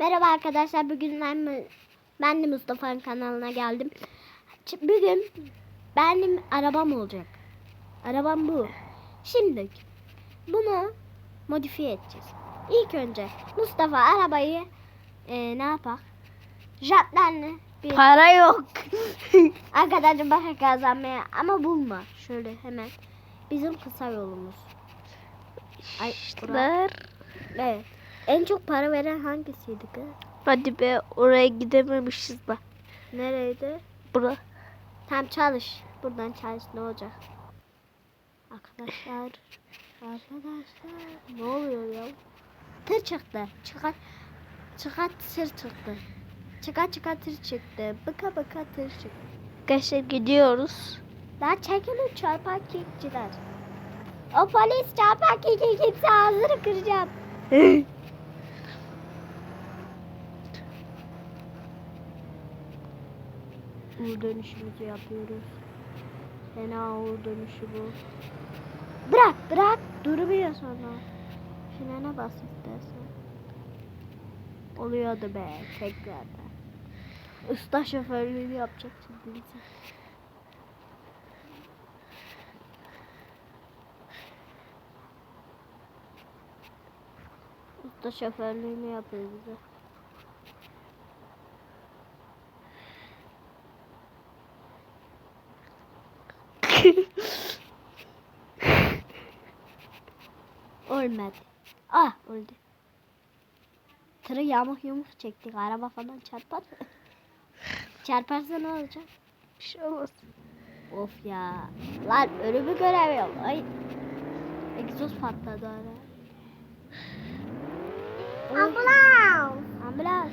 Merhaba arkadaşlar. Bugün ben, ben de Mustafa'nın kanalına geldim. Bugün benim arabam olacak. Arabam bu. Şimdi bunu modifiye edeceğiz. İlk önce Mustafa arabayı e, ne yapar? Jantlarını bir Para yok. arkadaşım baka kazanmaya ama bulma. Şöyle hemen bizim kısa yolumuz. Ay. Evet. En çok para veren hangisiydi kız? Hadi be oraya gidememişiz de. Nereydi? Bura. Tam çalış. Buradan çalış ne olacak? Arkadaşlar. Arkadaşlar. Ne oluyor ya? Tır çıktı. Çıkar. Çıkar tır çıktı. Çıkar çıkar tır çıktı. Bıka bıka tır çıktı. Arkadaşlar gidiyoruz. Daha çekilin çarpan kekçiler. O polis çarpan keki kimse ağzını kıracağım. Uğur dönüşümüzü yapıyoruz. Fena uğur dönüşü bu. Bırak bırak durmuyor sonra. Frene bas istersen. Oluyordu be tekrardan. Usta şoförlüğünü yapacak şimdi bize. Usta şoförlüğünü yapıyor bize. Ölmedi. Ah öldü. Tırı yamuk yumuk çektik. Araba falan çarpar. Çarparsa ne olacak? Bir şey olmaz. Of ya. Lan ölümü göremiyorum. Ay. Egzoz patladı ara. Ambulans. Ambulans.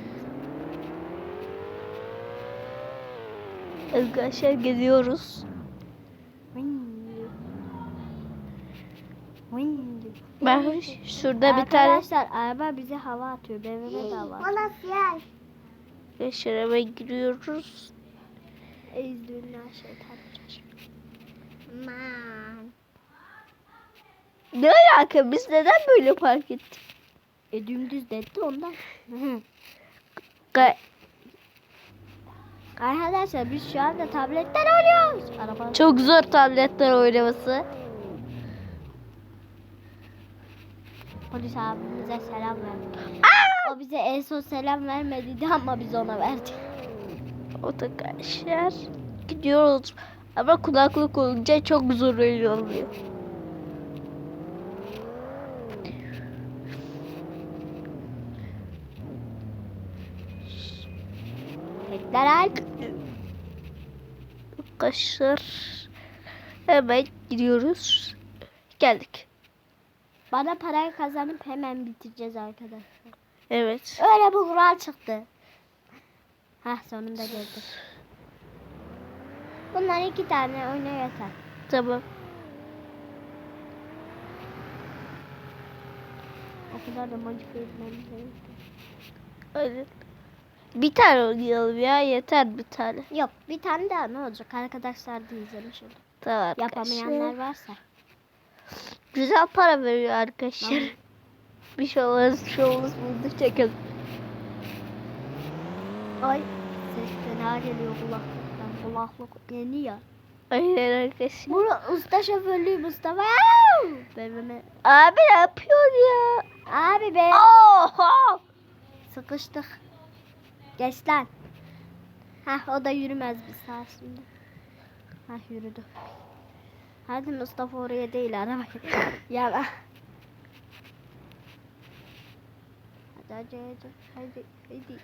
Arkadaşlar gidiyoruz. Ben şurada bir tane Arkadaşlar araba bize hava atıyor. BMW de hava. atıyor. arkadaşlar eve giriyoruz. Ezdüğünden şeytan Man. Ne alaka biz neden böyle park ettik? E dümdüz dedi ondan. Arkadaşlar biz şu anda tabletten oynuyoruz. Araba Çok zor tabletler oynaması. polis abimize selam verdi. O bize en son selam vermediydi ama biz ona verdik. O da arkadaşlar gidiyoruz. Ama kulaklık olunca çok zor oluyor. Alp. Arkadaşlar hemen gidiyoruz. Geldik. Bana parayı kazanıp hemen bitireceğiz arkadaşlar. Evet. Öyle bu kural çıktı. Hah sonunda geldi. Bunlar iki tane oyuna yeter. Tamam. O kadar da modifiye etmem gerekiyor. Bir tane oynayalım ya yeter bir tane. Yok bir tane daha ne olacak arkadaşlar da izlemiş olur. Tamam arkadaşlar. Yapamayanlar varsa. Güzel para veriyor arkadaşlar. Tamam. bir şey olmaz, bir şey olmaz bunu çekelim. Ay ses fena geliyor kulaklıktan. Kulaklık yeni ya. Aynen arkadaşlar. Bu usta şoförlüğü Mustafa. Benim Abi ne yapıyor ya? Abi be. Oha! Sıkıştık. Geç lan. Hah o da yürümez bir saat şimdi. Hah yürüdü. Hadi Mustafa oraya değil araba. Yana. Hadi hadi hadi hadi hadi.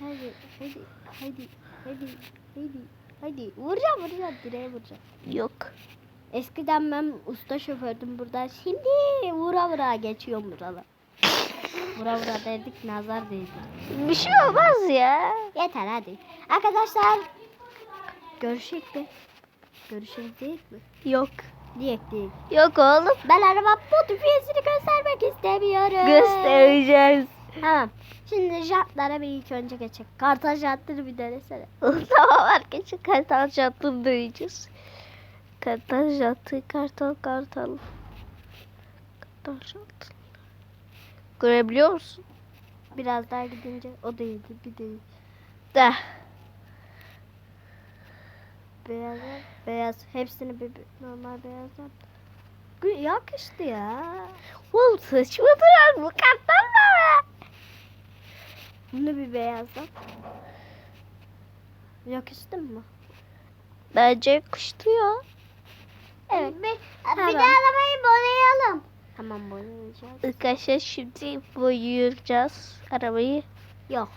Hadi hadi hadi hadi hadi hadi. Vuracağım vuracağım direğe vuracağım. Yok. Eskiden ben usta şofördüm burada. Şimdi vura vura geçiyorum buralar. Vura vura dedik nazar değdi. Bir şey olmaz ya. Yeter hadi. Arkadaşlar görüşecek mi? Görüşecek değil mi? Yok. Diyek değil. Yok oğlum. Ben araba modifiyesini göstermek istemiyorum. Göstereceğiz. Tamam. Şimdi jantlara bir ilk önce geçecek. Kartal jantları bir denesene. tamam arkadaşlar kartal jantını deneyeceğiz. Kartal jantı, kartal kartal. Kartal jantı. Görebiliyor musun? Biraz daha gidince o da yedi. Bir de yedi. Da. Beyaz. Hepsini bir, bir normal beyaz yap. Gü- Yakıştı ya. Oğlum saçma durar bu kattan mı? Bunu bir beyaz yap. Yakıştı mı? Bence kuştu ya. Evet. Bir, Tamam. bir de Tamam boyayacağız. Arkadaşlar şimdi boyayacağız arabayı. Yok.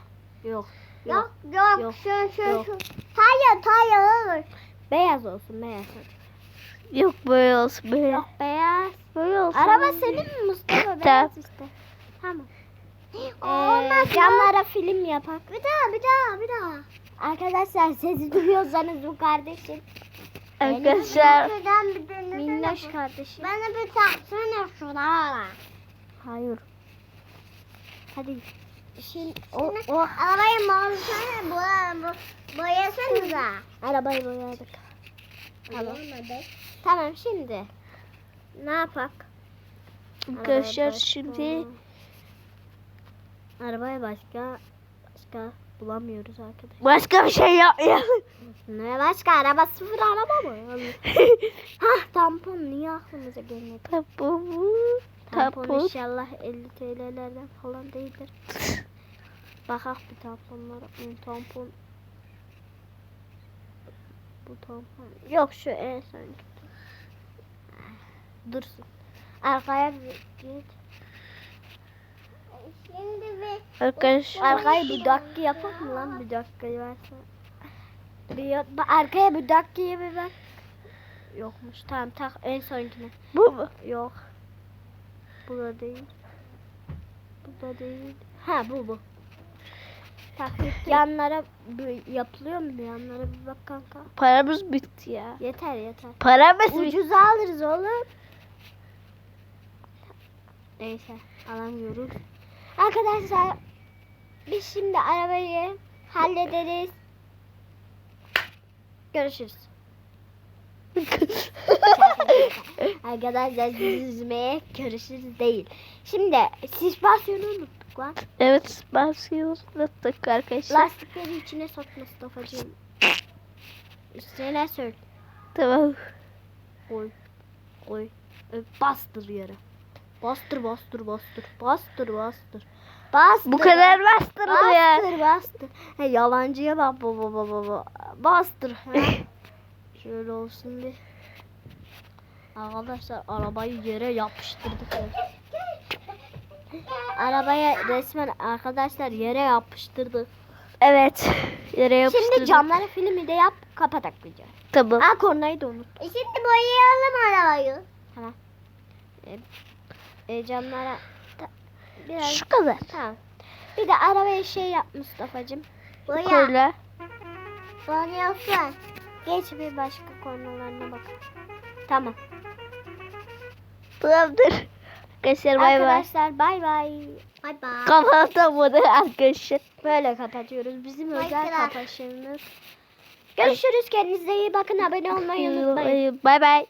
Yok. Yok yok, Yok, şu şu yok. şu. Hayır hayır olur. Beyaz olsun beyaz. Yok böyle olsun böyle. Yok beyaz. Böyle olsun. Araba senin mi Mustafa? Beyaz işte. Tamam. Olmaz Ee, camlara film yapak. Bir daha bir daha bir daha. Arkadaşlar sesi duyuyorsanız bu kardeşim. Arkadaşlar. Minnoş kardeşim. Bana bir taksana şuna. Hayır. Hadi. Şimdi o, o Arabayı boyasana, boya, bo, boyasanıza. arabayı boyadık. Tamam. Tamam şimdi. Ne yapak? arkadaşlar şimdi Arabaya başka başka bulamıyoruz arkadaşlar. başka bir şey yapmayalım. Ne başka araba sıfır araba mı? Hah tampon niye aklımıza gelmedi? Tapu. Tampon Tampon. inşallah 50 TL'lerden falan değildir. Bakak bir tamponlara. Hı, tampon. Bu tampon. Yok şu en son. Dursun. Arkaya bir git. Arkadaşlar Arkaya bir dakika yapalım mı lan bir dakika versen. Bir ya- ba- arkaya bir dakikaya bir bak. Yokmuş. Tamam tak en sonkine. bu mu? Yok. Bu da değil. Bu da değil. Ha bu bu. Tak yanlara yapılıyor mu? Yanlara bir bak kanka. Paramız bitti ya. Yeter yeter. Paramız bitti. Ucuza alırız oğlum. Neyse alamıyoruz. Arkadaşlar biz şimdi arabayı hallederiz. Görüşürüz. Arkadaşlar sizi üzmeye görüşürüz değil. Şimdi sispasyonu unuttuk lan. evet basıyoruz. Unuttuk arkadaşlar. Lastikleri içine sok Mustafa'cığım. Üstüne sür. Tamam. Koy. Koy. Bastır yere. Bastır bastır bastır. Bastır bastır. Bastır. Bu kadar bastırılıyor. Bastır bastır. He, yalancıya bak baba baba baba. Bastır. he. Şöyle olsun bir. Arkadaşlar arabayı yere yapıştırdık. ya. Arabaya resmen arkadaşlar yere yapıştırdık. Evet. Yere yapıştırdık. Şimdi camlara filmi de yap kapatak videoyu. Tamam. Aa kornayı da unut. E şimdi boyayalım arabayı. E, camlara ta- biraz Şu kadar. tamam. Bir de arabaya şey yap Mustafa'cığım. Boya. Koyla. Boyasın. Geç bir başka kornalarına bak. Tamam. Tamamdır. Arkadaşlar bay bay. Arkadaşlar bay bay. Bay bay. Kapatamadı arkadaşlar. Böyle kapatıyoruz. Bizim Bay özel bay. kapatışımız. Görüşürüz. Kendinize iyi bakın. Abone olmayı unutmayın. Bay bay.